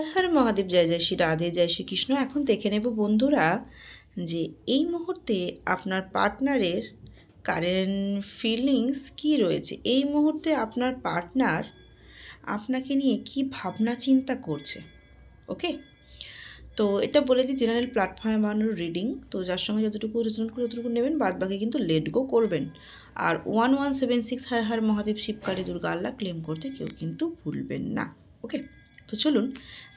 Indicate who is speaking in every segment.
Speaker 1: হর হর মহাদেব জয় জয় শ্রী রাধে, জয় শ্রী কৃষ্ণ। এখন দেখে নেব বন্ধুরা যে এই মুহূর্তে আপনার পার্টনারের কারেন্ট ফিলিংস কি রয়েছে। এই মুহূর্তে আপনার পার্টনার আপনাকে নিয়ে কি ভাবনা চিন্তা করছে, ওকে? তো এটা বলে দিই জেনারেল প্ল্যাটফর্মে বানানোর রিডিং তো যার সঙ্গে যতটুকু রেজনেট করে ততটুকু নেবেন বাদ বাকি কিন্তু লেট গো করবেন। আর one one seven six Har Har Mahadev Shivkali Durga Allah claim করতে কেউ কিন্তু ভুলবেন না, ওকে? তো চলুন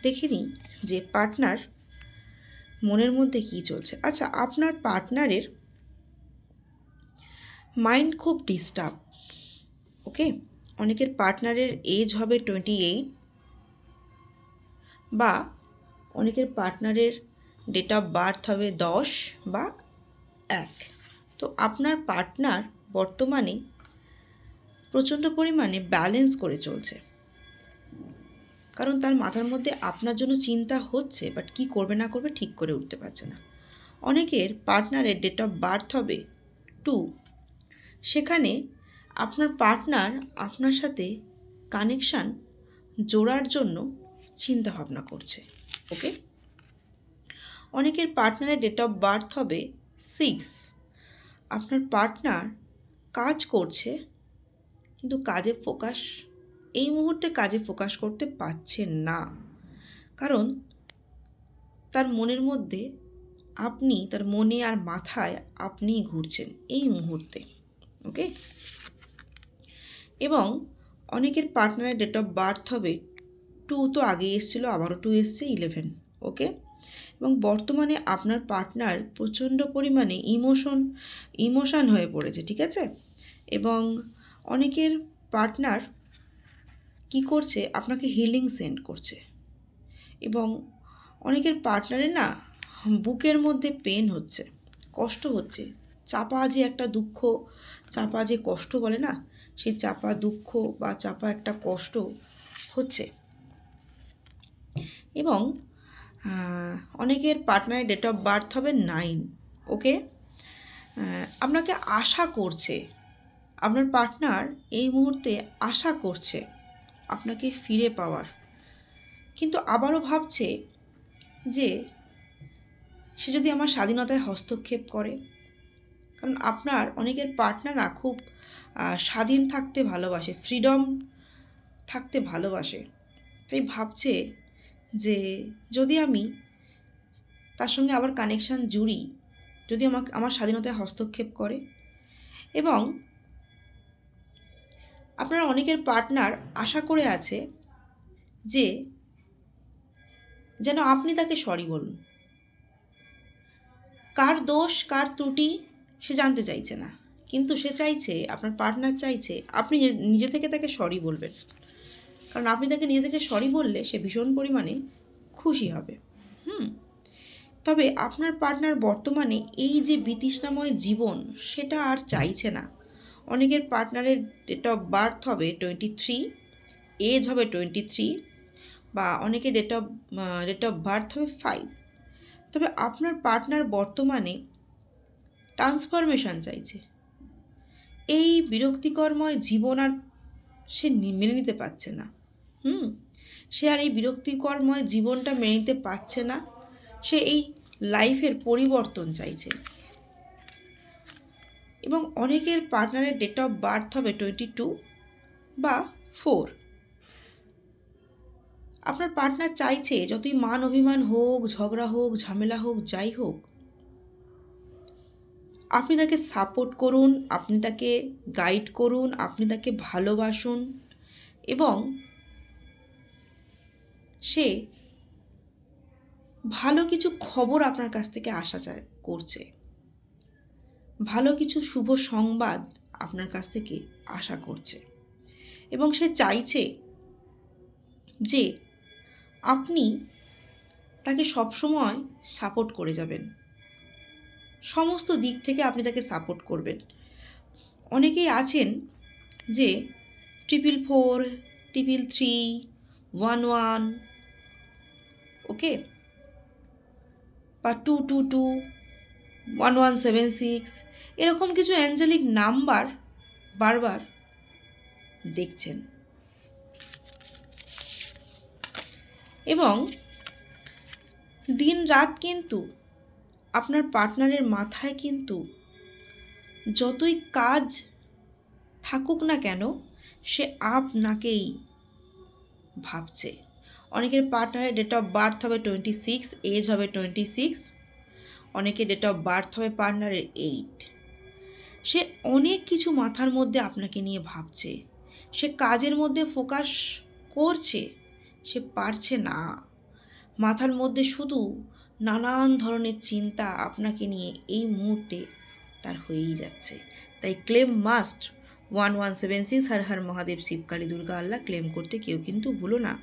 Speaker 1: দেখে নিই যে পার্টনার মনের মধ্যে কী চলছে। আচ্ছা আপনার পার্টনারের মাইন্ড খুব ডিস্টার্ব ওকে অনেকের পার্টনারের এজ হবে টোয়েন্টি এইট বা অনেকের পার্টনারের ডেট অফ বার্থ হবে দশ বা এক। তো আপনার পার্টনার বর্তমানে প্রচণ্ড পরিমাণে ব্যালেন্স করে চলছে। কারণ তার মাথার মধ্যে আপনার জন্য চিন্তা হচ্ছে বাট কি করবে না করবে ঠিক করে উঠতে পারছে না। অনেকের পার্টনারের ডেট অফ বার্থ হবে টু সেখানে আপনার পার্টনার আপনার সাথে কানেকশান জোড়ার জন্য চিন্তা ভাবনা করছে ওকে অনেকের পার্টনারের ডেট অফ বার্থ হবে সিক্স আপনার পার্টনার কাজ করছে, কিন্তু কাজে ফোকাস এই মুহূর্তে কাজে ফোকাস করতে পারছেন না। কারণ তার মনের মধ্যে আপনি, তার মনে আর মাথায় আপনিই ঘুরছেন এই মুহূর্তে ওকে এবং অনেকের পার্টনারের ডেট অফ বার্থ হবে টু তো আগে এসেছিল, আবারও টু এসছে ইলেভেন ওকে এবং বর্তমানে আপনার পার্টনার প্রচণ্ড পরিমাণে ইমোশন ইমোশান হয়ে পড়েছে, ঠিক আছে? এবং অনেকের পার্টনার কি করছে, আপনাকে হিলিং সেন্ড করছে। এবং অনেকের পার্টনারে না বুকের মধ্যে পেন হচ্ছে, কষ্ট হচ্ছে। চাপা যে একটা দুঃখ, চাপা যে কষ্ট বলে না সেই চাপা দুঃখ বা চাপা একটা কষ্ট হচ্ছে। এবং অনেকের পার্টনারের ডেট অফ বার্থ হবে নাইন ওকে আপনাকে আশা করছে, আপনার পার্টনার এই মুহূর্তে আশা করছে। আপনাকে ফিরে পাওয়ার। কিন্তু আবারও ভাবছে যে সে যদি আমার স্বাধীনতায় হস্তক্ষেপ করে, কারণ আপনার অনেকের পার্টনাররা খুব স্বাধীন থাকতে ভালোবাসে ফ্রিডম থাকতে ভালোবাসে। তাই ভাবছে যে যদি আমি তার সঙ্গে আবার কানেকশান জুড়ি, যদি আমাকে, আমার স্বাধীনতায় হস্তক্ষেপ করে এবং আপনার অনেকের পার্টনার আশা করে আছে যে যেন আপনি তাকে সরি বলুন। কার দোষ, কার ত্রুটি সে জানতে চাইছে না। কিন্তু সে চাইছে, আপনার পার্টনার চাইছে, আপনি নিজে থেকে তাকে সরি বলবেন। কারণ আপনি তাকে নিজে থেকে সরি বললে সে ভীষণ পরিমাণে খুশি হবে। হুম? তবে আপনার পার্টনার বর্তমানে এই যে বিতৃষ্ণাময় জীবন, সেটা আর চাইছে না। অনেকের পার্টনারের ডেট অফ বার্থ হবে টোয়েন্টি থ্রি এজ হবে টোয়েন্টি থ্রি বা অনেকে date of date of birth হবে ফাইভ তবে আপনার পার্টনার বর্তমানে ট্রান্সফরমেশন চাইছে। এই বিরক্তিকরময় জীবন আর সে মেনে নিতে পারছে না। হুম? সে আর এই বিরক্তিকরময় জীবনটা মেনে নিতে পারছে না। সে এই লাইফের পরিবর্তন চাইছে। এবং অনেকের পার্টনারের ডেট অফ বার্থ হবে টোয়েন্টি টু বা ফোর আপনার পার্টনার চাইছে যতই মান অভিমান হোক, ঝগড়া হোক, ঝামেলা হোক, যাই হোক, আপনি তাকে সাপোর্ট করুন, আপনি তাকে গাইড করুন, আপনি তাকে ভালোবাসুন এবং সে ভালো কিছু খবর আপনার কাছ থেকে আসা চায় করছে। ভালো কিছু শুভ সংবাদ আপনার কাছ থেকে আশা করছে। এবং সে চাইছে যে আপনি তাকে সবসময় সাপোর্ট করে যাবেন। সমস্ত দিক থেকে আপনি তাকে সাপোর্ট করবেন। অনেকেই আছেন যে triple four triple three one one okay বা two two two one one seven six এরকম কিছু অ্যাঞ্জেলিক নাম্বার বারবার দেখছেন। এবং দিন রাত কিন্তু আপনার পার্টনারের মাথায় কিন্তু যতই কাজ থাকুক না কেন, সে আপনাকেই ভাবছে। অনেকের পার্টনারের ডেট অফ বার্থ হবে টোয়েন্টি সিক্স এজ হবে টোয়েন্টি সিক্স অনেকের ডেট অফ বার্থ হবে পার্টনারের এইট সে অনেক কিছু মাথার মধ্যে আপনাকে নিয়ে ভাবছে। সে কাজের মধ্যে ফোকাস করছে, সে পারছে না। মাথার মধ্যে শুধু নানান ধরনের চিন্তা আপনাকে নিয়ে এই মুহূর্তে তার হয়েই যাচ্ছে। তাই claim must one one seven six Har Har Mahadev Shivkali Durga Allah claim করতে কেউ কিন্তু ভুলো না।